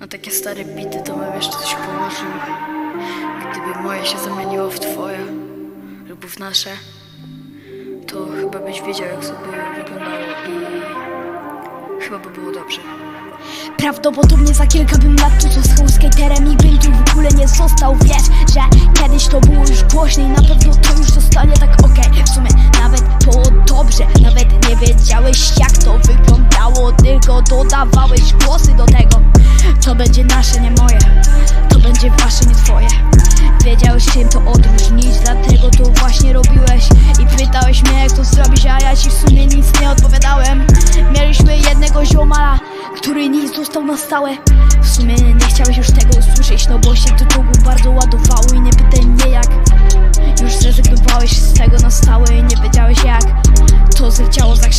Na takie stare bity to bym jeszcze coś położył. Gdyby moje się zamieniło w twoje lub w nasze, to chyba byś wiedział, jak sobie wyglądało i chyba by było dobrze. Prawdopodobnie za kilka bym lat tu został skaterem i bym tu w ogóle nie został. Wiesz, że kiedyś to było już głośno i na pewno to już zostanie tak okej. W sumie nawet było dobrze, nawet nie wiedziałeś jak to wyglądało. Tylko dodawałeś głosy do tego To będzie nasze, nie moje, to będzie wasze, nie twoje. Wiedziałeś czym to odróżnić, dlatego to właśnie robiłeś. I pytałeś mnie jak to zrobić, a ja ci w sumie nic nie odpowiadałem. Mieliśmy jednego ziomala, który nie został na stałe. W sumie nie chciałeś już tego usłyszeć, no bo się do czołgu bardzo ładowało I nie pytaj mnie jak. Już zrezygnowałeś z tego na stałe i nie wiedziałeś jak. To tak szybko,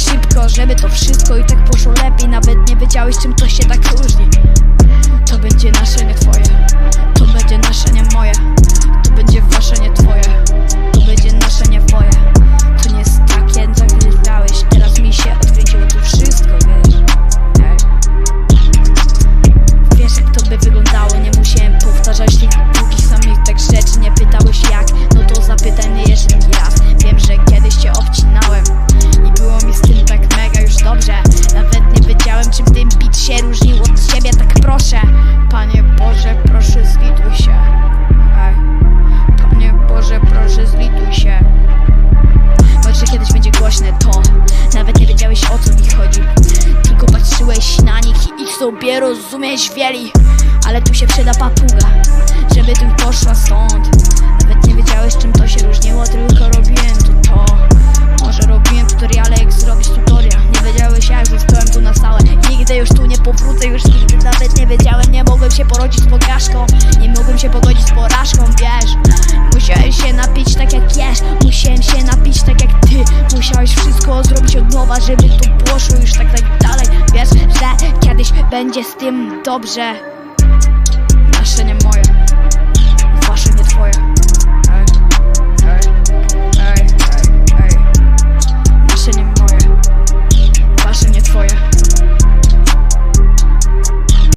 żeby to wszystko i tak poszło lepiej. Nawet nie wiedziałeś czym to się tak różni. To będzie sobie rozumieć wieli Ale tu się przyda papuga Żeby tu poszła stąd. Nawet nie wiedziałeś czym to się różniło Tylko robiłem tu to. Może robiłem tutoriale jak zrobić tutorial. Nie wiedziałeś jak zostałem tu na stałe. Nigdy już tu nie powrócę Już nigdy nawet nie wiedziałem. Nie mogłem się porodzić z pogażką Nie mogłem się pogodzić z porażką Wiesz. Musiałem się napić tak jak jesz Musiałem się napić tak jak ty. Musiałeś wszystko zrobić od nowa Żeby to poszło już tak tak Wiesz, że kiedyś będzie z tym dobrze